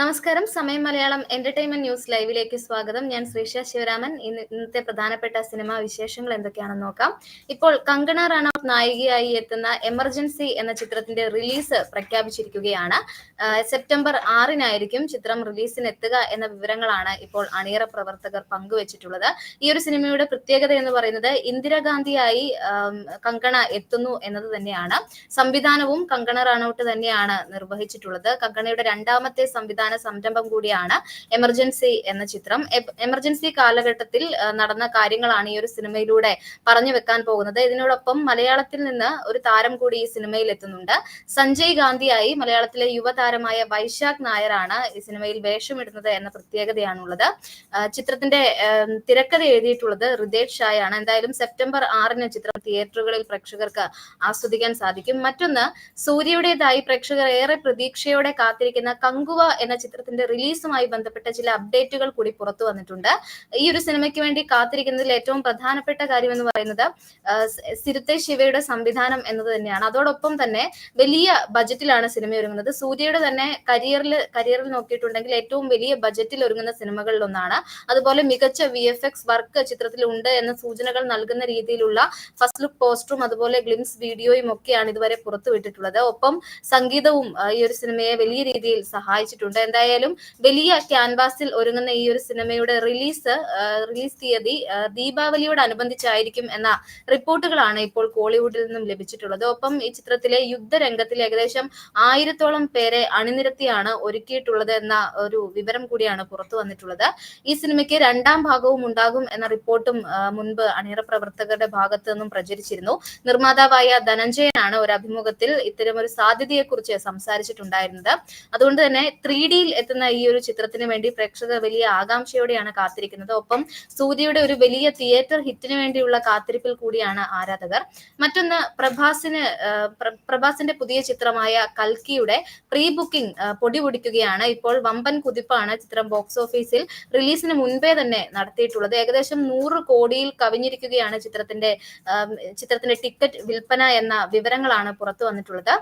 നമസ്കാരം. സമയം Malayalam entertainment news ലൈവിലേക്ക് സ്വാഗതം. ഞാൻ ശ്രീഷ ശിവരാമൻ. ഇന്ന് ഇന്നത്തെ പ്രധാനപ്പെട്ട സിനിമാ വിശേഷങ്ങൾ എന്തൊക്കെയാണെന്ന് നോക്കാം. ഇപ്പോൾ കങ്കണ റണൌട്ട് നായികയായി എത്തുന്ന എമർജൻസി എന്ന ചിത്രത്തിന്റെ റിലീസ് പ്രഖ്യാപിച്ചിരിക്കുകയാണ്. സെപ്റ്റംബർ ആറിനായിരിക്കും ചിത്രം റിലീസിന് എത്തുക എന്ന വിവരങ്ങളാണ് ഇപ്പോൾ അണിയറ പ്രവർത്തകർ പങ്കുവച്ചിട്ടുള്ളത്. ഈ ഒരു സിനിമയുടെ പ്രത്യേകത എന്ന് പറയുന്നത് ഇന്ദിരാഗാന്ധിയായി കങ്കണ എത്തുന്നു എന്നത് തന്നെയാണ്. സംവിധാനവും കങ്കണ റണൌട്ട് തന്നെയാണ് നിർവഹിച്ചിട്ടുള്ളത്. കങ്കണയുടെ രണ്ടാമത്തെ സംവിധാന സംരംഭം കൂടിയാണ് എമർജൻസി എന്ന ചിത്രം. എമർജൻസി കാലഘട്ടത്തിൽ നടന്ന കാര്യങ്ങളാണ് ഈ ഒരു സിനിമയിലൂടെ പറഞ്ഞു വെക്കാൻ പോകുന്നത്. ഇതിനോടൊപ്പം മലയാളത്തിൽ നിന്ന് ഒരു താരം കൂടി ഈ സിനിമയിൽ എത്തുന്നുണ്ട്. സഞ്ജയ് ഗാന്ധിയായി മലയാളത്തിലെ യുവതാരമായ വൈശാഖ് നായരാണ് ഈ സിനിമയിൽ വേഷമിടുന്നത് എന്ന പ്രത്യേകതയാണുള്ളത്. ചിത്രത്തിന്റെ തിരക്കഥ എഴുതിയിട്ടുള്ളത് ഹൃദേഷ് ഷായാണ്. എന്തായാലും സെപ്റ്റംബർ ആറിന് ചിത്രം തിയേറ്ററുകളിൽ പ്രേക്ഷകർക്ക് ആസ്വദിക്കാൻ സാധിക്കും. മറ്റൊന്ന് സൂര്യയുടേതായി പ്രേക്ഷകർ ഏറെ പ്രതീക്ഷയോടെ കാത്തിരിക്കുന്ന കങ്കുവ എന്ന ചിത്രത്തിന്റെ റിലീസുമായി ബന്ധപ്പെട്ട ചില അപ്ഡേറ്റുകൾ കൂടി പുറത്തു വന്നിട്ടുണ്ട്. ഈ ഒരു സിനിമയ്ക്ക് വേണ്ടി കാത്തിരിക്കുന്നതിൽ ഏറ്റവും പ്രധാനപ്പെട്ട കാര്യം എന്ന് പറയുന്നത് സിരുത്തെ ശിവയുടെ സംവിധാനം എന്നത് തന്നെയാണ്. അതോടൊപ്പം തന്നെ വലിയ ബജറ്റിലാണ് സിനിമ ഒരുങ്ങുന്നത്. സൂര്യയുടെ തന്നെ കരിയറിൽ കരിയറിൽ നോക്കിയിട്ടുണ്ടെങ്കിൽ ഏറ്റവും വലിയ ബജറ്റിൽ ഒരുങ്ങുന്ന സിനിമകളിൽ ഒന്നാണ് അതുപോലെ മികച്ച വി എഫ് എക്സ് വർക്ക് ചിത്രത്തിൽ ഉണ്ട് എന്ന സൂചനകൾ നൽകുന്ന രീതിയിലുള്ള ഫസ്റ്റ് ലുക്ക് പോസ്റ്ററും അതുപോലെ ഗ്ലിംസ് വീഡിയോയും ഒക്കെയാണ് ഇതുവരെ പുറത്തുവിട്ടിട്ടുള്ളത്. ഒപ്പം സംഗീതവും ഈ ഒരു സിനിമയെ വലിയ രീതിയിൽ സഹായിച്ചിട്ടുണ്ട്. എന്തായാലും വലിയ ക്യാൻവാസിൽ ഒരുങ്ങുന്ന ഈ ഒരു സിനിമയുടെ റിലീസ് റിലീസ് തീയതി ദീപാവലിയോടനുബന്ധിച്ചായിരിക്കും എന്ന റിപ്പോർട്ടുകളാണ് ഇപ്പോൾ കോളിവുഡിൽ നിന്നും ലഭിച്ചിട്ടുള്ളത്. ഒപ്പം ഈ ചിത്രത്തിലെ യുദ്ധരംഗത്തിൽ ഏകദേശം ആയിരത്തോളം പേരെ അണിനിരത്തിയാണ് ഒരുക്കിയിട്ടുള്ളത് എന്ന ഒരു വിവരം കൂടിയാണ് പുറത്തു വന്നിട്ടുള്ളത്. ഈ സിനിമയ്ക്ക് രണ്ടാം ഭാഗവും ഉണ്ടാകും എന്ന റിപ്പോർട്ടും മുൻപ് അണിയറ പ്രവർത്തകരുടെ ഭാഗത്തു നിന്നും പ്രചരിച്ചിരുന്നു. നിർമ്മാതാവായ ധനഞ്ജയനാണ് ഒരു അഭിമുഖത്തിൽ ഇത്തരം ഒരു സാധ്യതയെക്കുറിച്ച് സംസാരിച്ചിട്ടുണ്ടായിരുന്നത്. അതുകൊണ്ട് തന്നെ ത്രീ ഡിയിൽ എത്തുന്ന ഈ ഒരു ചിത്രത്തിന് വേണ്ടി പ്രേക്ഷകർ വലിയ ആകാംക്ഷയോടെയാണ് കാത്തിരിക്കുന്നത്. ഒപ്പം സൂര്യയുടെ ഒരു വലിയ തിയേറ്റർ ഹിറ്റിന് വേണ്ടിയുള്ള കാത്തിരിപ്പിൽ കൂടിയാണ് ആരാധകർ. മറ്റൊന്ന് പ്രഭാസിന് പ്രഭാസിന്റെ പുതിയ ചിത്രമായ കൽക്കിയുടെ പ്രീ ബുക്കിംഗ് പൊടിപൊടിക്കുകയാണ് പൊടി പൊടിക്കുകയാണ്. ഇപ്പോൾ വമ്പൻ കുതിപ്പാണ് ചിത്രം ബോക്സ് ഓഫീസിൽ റിലീസിന് മുൻപേ തന്നെ നടത്തിയിട്ടുള്ളത്. ഏകദേശം നൂറ് കോടിയിൽ കവിഞ്ഞിരിക്കുകയാണ് ചിത്രത്തിന്റെ ചിത്രത്തിന്റെ ടിക്കറ്റ് വിൽപ്പന എന്ന വിവരങ്ങളാണ് പുറത്തു വന്നിട്ടുള്ളത്.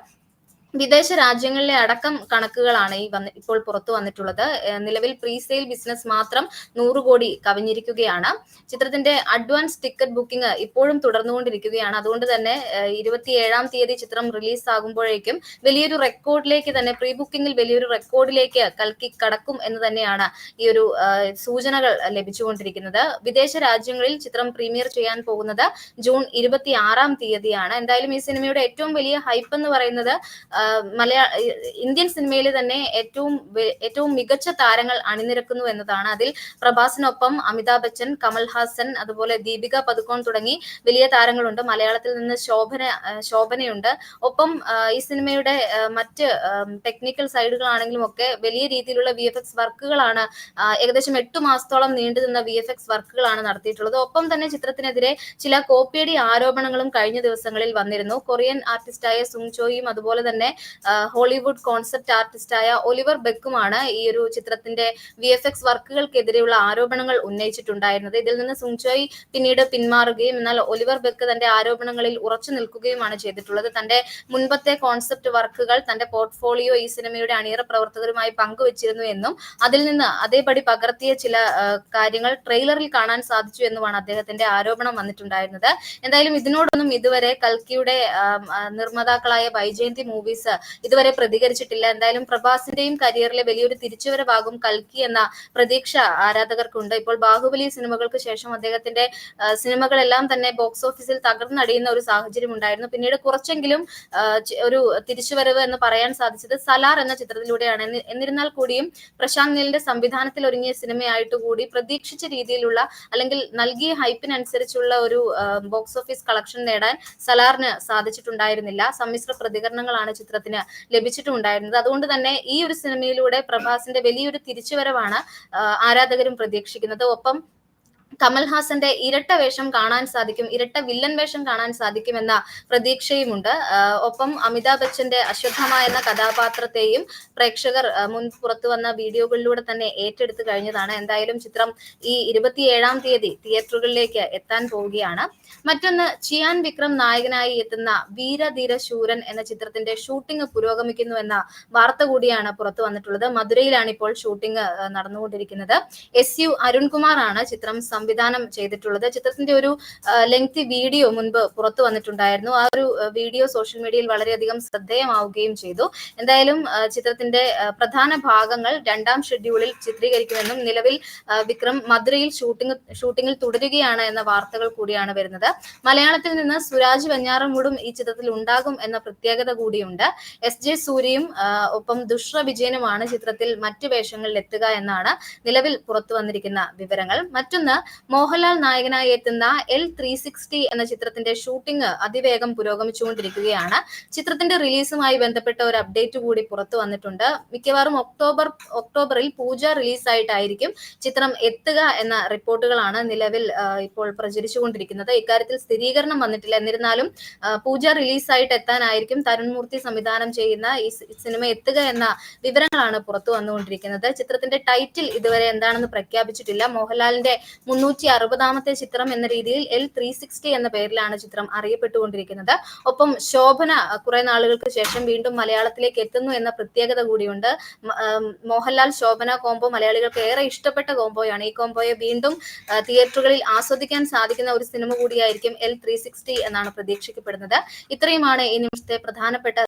വിദേശ രാജ്യങ്ങളിലെ അടക്കം കണക്കുകളാണ് ഈ വന്ന് ഇപ്പോൾ പുറത്തു വന്നിട്ടുള്ളത്. നിലവിൽ നിലവിൽ പ്രീസെയിൽ ബിസിനസ് മാത്രം നൂറ് കോടി കവിഞ്ഞിരിക്കുകയാണ്. ചിത്രത്തിന്റെ അഡ്വാൻസ് ടിക്കറ്റ് ബുക്കിംഗ് ഇപ്പോഴും തുടർന്നുകൊണ്ടിരിക്കുകയാണ്. അതുകൊണ്ട് തന്നെ ഇരുപത്തിയേഴാം തീയതി ചിത്രം റിലീസ് ആകുമ്പോഴേക്കും വലിയൊരു റെക്കോർഡിലേക്ക് തന്നെ പ്രീ ബുക്കിംഗിൽ വലിയൊരു റെക്കോർഡിലേക്ക് കൽക്കി കടക്കും എന്ന് തന്നെയാണ് ഈ ഒരു സൂചനകൾ ലഭിച്ചുകൊണ്ടിരിക്കുന്നത്. വിദേശ രാജ്യങ്ങളിൽ ചിത്രം പ്രീമിയർ ചെയ്യാൻ പോകുന്നത് ജൂൺ ഇരുപത്തി ആറാം തീയതിയാണ്. എന്തായാലും ഈ സിനിമയുടെ ഏറ്റവും വലിയ ഹൈപ്പ് എന്ന് പറയുന്നത് മലയാള ഇന്ത്യൻ സിനിമയിൽ തന്നെ ഏറ്റവും ഏറ്റവും മികച്ച താരങ്ങൾ അണിനിരക്കുന്നു എന്നതാണ്. അതിൽ പ്രഭാസിനൊപ്പം അമിതാഭ് ബച്ചൻ കമൽ ഹാസൻ അതുപോലെ ദീപിക പതുക്കോൺ തുടങ്ങി വലിയ താരങ്ങളുണ്ട്. മലയാളത്തിൽ നിന്ന് ശോഭന ശോഭനയുണ്ട്. ഒപ്പം ഈ സിനിമയുടെ മറ്റ് ടെക്നിക്കൽ സൈഡുകളാണെങ്കിലും ഒക്കെ വലിയ രീതിയിലുള്ള വി എഫ് എക്സ് വർക്കുകളാണ് ഏകദേശം എട്ട് മാസത്തോളം നീണ്ടു നിന്ന വി എഫ് എക്സ് വർക്കുകളാണ് നടത്തിയിട്ടുള്ളത്. ഒപ്പം തന്നെ ചിത്രത്തിനെതിരെ ചില കോപ്പിയടി ആരോപണങ്ങളും കഴിഞ്ഞ ദിവസങ്ങളിൽ വന്നിരുന്നു. കൊറിയൻ ആർട്ടിസ്റ്റായ സുങ് ചോയും അതുപോലെ തന്നെ ഹോളിവുഡ് കോൺസെപ്റ്റ് ആർട്ടിസ്റ്റായ ഒലിവർ ബെക്കുമാണ് ഈ ഒരു ചിത്രത്തിന്റെ വി എഫ് എക്സ് വർക്കുകൾക്കെതിരെയുള്ള ആരോപണങ്ങൾ ഉന്നയിച്ചിട്ടുണ്ടായിരുന്നത്. ഇതിൽ നിന്ന് സുങ്ചോയ് പിന്നീട് പിന്മാറുകയും എന്നാൽ ഒലിവർ ബെക്ക് തന്റെ ആരോപണങ്ങളിൽ ഉറച്ചു നിൽക്കുകയുമാണ് ചെയ്തിട്ടുള്ളത്. തന്റെ മുൻപത്തെ കോൺസെപ്റ്റ് വർക്കുകൾ തന്റെ പോർട്ട്ഫോളിയോ ഈ സിനിമയുടെ അണിയറ പ്രവർത്തകരുമായി പങ്കുവച്ചിരുന്നു എന്നും അതിൽ നിന്ന് അതേപടി പകർത്തിയ ചില കാര്യങ്ങൾ ട്രെയിലറിൽ കാണാൻ സാധിച്ചു എന്നുമാണ് അദ്ദേഹത്തിന്റെ ആരോപണം വന്നിട്ടുണ്ടായിരുന്നത്. എന്തായാലും ഇതിനോടൊന്നും ഇതുവരെ കൽക്കിയുടെ നിർമ്മാതാക്കളായ വൈജയന്തി മൂവീസ് ഇതുവരെ പ്രതികരിച്ചിട്ടില്ല. എന്തായാലും പ്രഭാസിന്റെയും കരിയറിലെ വലിയൊരു തിരിച്ചുവരവാകും കൽക്കി എന്ന പ്രതീക്ഷ ആരാധകർക്കുണ്ട്. ഇപ്പോൾ ബാഹുബലി സിനിമകൾക്ക് ശേഷം അദ്ദേഹത്തിന്റെ സിനിമകളെല്ലാം തന്നെ ബോക്സ് ഓഫീസിൽ തകർന്നടിയുന്ന ഒരു സാഹചര്യം ഉണ്ടായിരുന്നു. പിന്നീട് കുറച്ചെങ്കിലും ഒരു തിരിച്ചുവരവ് എന്ന് പറയാൻ സാധിച്ചത് സലാർ എന്ന ചിത്രത്തിലൂടെയാണ്. എന്നിരുന്നാൽ കൂടിയും പ്രശാന്ത് നീലിന്റെ സംവിധാനത്തിൽ ഒരുങ്ങിയ സിനിമയായിട്ട് കൂടി പ്രതീക്ഷിച്ച രീതിയിലുള്ള അല്ലെങ്കിൽ നൽകിയ ഹൈപ്പിനനുസരിച്ചുള്ള ഒരു ബോക്സ് ഓഫീസ് കളക്ഷൻ നേടാൻ സലാറിന് സാധിച്ചിട്ടുണ്ടായിരുന്നില്ല. സമ്മിശ്ര പ്രതികരണങ്ങളാണ് ചിത്രത്തിന് ലഭിച്ചിട്ടുണ്ടായിരുന്നത് അതുകൊണ്ട് തന്നെ ഈ ഒരു സിനിമയിലൂടെ പ്രഭാസിന്റെ വലിയൊരു തിരിച്ചുവരവാണ് ആരാധകരും പ്രതീക്ഷിക്കുന്നത്. ഒപ്പം കമൽഹാസന്റെ ഇരട്ട വേഷം കാണാൻ സാധിക്കും ഇരട്ട വില്ലൻ വേഷം കാണാൻ സാധിക്കുമെന്ന പ്രതീക്ഷയുമുണ്ട്. ഒപ്പം അമിതാഭ് ബച്ചന്റെ അശ്വത്ഥമ എന്ന കഥാപാത്രത്തെയും പ്രേക്ഷകർ മുൻ പുറത്തു വന്ന വീഡിയോകളിലൂടെ തന്നെ ഏറ്റെടുത്തു കഴിഞ്ഞതാണ്. എന്തായാലും ചിത്രം ഈ ഇരുപത്തിയേഴാം തീയതി തിയേറ്ററുകളിലേക്ക് എത്താൻ പോവുകയാണ്. മറ്റൊന്ന് ചിയാൻ വിക്രം നായകനായി എത്തുന്ന വീരധീര ശൂരൻ എന്ന ചിത്രത്തിന്റെ ഷൂട്ടിംഗ് പുരോഗമിക്കുന്നു എന്ന വാർത്ത കൂടിയാണ് പുറത്തു വന്നിട്ടുള്ളത്. മധുരയിലാണ് ഇപ്പോൾ ഷൂട്ടിംഗ് നടന്നുകൊണ്ടിരിക്കുന്നത്. എസ് യു അരുൺകുമാർ ആണ് ചിത്രം സംവിധാനം ചെയ്തിട്ടുള്ളത്. ചിത്രത്തിന്റെ ഒരു ലെങ്തി വീഡിയോ മുൻപ് പുറത്തു വന്നിട്ടുണ്ടായിരുന്നു. ആ ഒരു വീഡിയോ സോഷ്യൽ മീഡിയയിൽ വളരെയധികം ശ്രദ്ധേയമാവുകയും ചെയ്തു. എന്തായാലും ചിത്രത്തിന്റെ പ്രധാന ഭാഗങ്ങൾ രണ്ടാം ഷെഡ്യൂളിൽ ചിത്രീകരിക്കുമെന്നും നിലവിൽ വിക്രം മധുരയിൽ ഷൂട്ടിംഗ് ഷൂട്ടിംഗിൽ തുടരുകയാണ് എന്ന വാർത്തകൾ കൂടിയാണ് വരുന്നത്. മലയാളത്തിൽ നിന്ന് സുരാജ് വെഞ്ഞാറമൂടും ഈ ചിത്രത്തിൽ ഉണ്ടാകും എന്ന പ്രത്യേകത കൂടിയുണ്ട്. എസ് ജെ സൂര്യയും ഒപ്പം ദുഷ്ര വിജയനുമാണ് ചിത്രത്തിൽ മറ്റു വേഷങ്ങളിൽ എത്തുക എന്നാണ് നിലവിൽ പുറത്തു വന്നിരിക്കുന്ന വിവരങ്ങൾ. മറ്റൊന്ന് മോഹൻലാൽ നായകനായി എത്തുന്ന എൽ ത്രീ സിക്സ്റ്റി എന്ന ചിത്രത്തിന്റെ ഷൂട്ടിംഗ് അതിവേഗം പുരോഗമിച്ചുകൊണ്ടിരിക്കുകയാണ്. ചിത്രത്തിന്റെ റിലീസുമായി ബന്ധപ്പെട്ട ഒരു അപ്ഡേറ്റ് കൂടി പുറത്തു വന്നിട്ടുണ്ട്. മിക്കവാറും ഒക്ടോബർ ഒക്ടോബറിൽ പൂജ റിലീസായിട്ടായിരിക്കും ചിത്രം എത്തുക എന്ന റിപ്പോർട്ടുകളാണ് നിലവിൽ ഇപ്പോൾ പ്രചരിച്ചുകൊണ്ടിരിക്കുന്നത്. ഇക്കാര്യത്തിൽ സ്ഥിരീകരണം വന്നിട്ടില്ല. എന്നിരുന്നാലും പൂജ റിലീസായിട്ട് എത്താനായിരിക്കും തരുൺമൂർത്തി സംവിധാനം ചെയ്യുന്ന ഈ സിനിമ എത്തുക എന്ന വിവരങ്ങളാണ് പുറത്തു വന്നുകൊണ്ടിരിക്കുന്നത്. ചിത്രത്തിന്റെ ടൈറ്റിൽ ഇതുവരെ എന്താണെന്ന് പ്രഖ്യാപിച്ചിട്ടില്ല. മോഹൻലാലിന്റെ മുന്നൂറ്റി അറുപതാമത്തെ ചിത്രം എന്ന രീതിയിൽ എൽ ത്രീ സിക്സ്റ്റി എന്ന പേരിലാണ് ചിത്രം അറിയപ്പെട്ടുകൊണ്ടിരിക്കുന്നത്. ഒപ്പം ശോഭന കുറെ നാളുകൾക്ക് ശേഷം വീണ്ടും മലയാളത്തിലേക്ക് എത്തുന്നു എന്ന പ്രത്യേകത കൂടിയുണ്ട്. മോഹൻലാൽ ശോഭന കോംബോ മലയാളികൾക്ക് ഏറെ ഇഷ്ടപ്പെട്ട കോംബോയാണ് ഈ കോംബോയെ വീണ്ടും തിയേറ്ററുകളിൽ ആസ്വദിക്കാൻ സാധിക്കുന്ന ഒരു സിനിമ കൂടിയായിരിക്കും എൽ ത്രീ സിക്സ്റ്റി എന്നാണ് പ്രതീക്ഷിക്കപ്പെടുന്നത്. ഇത്രയുമാണ് ഈ നിമിഷത്തെ പ്രധാനപ്പെട്ട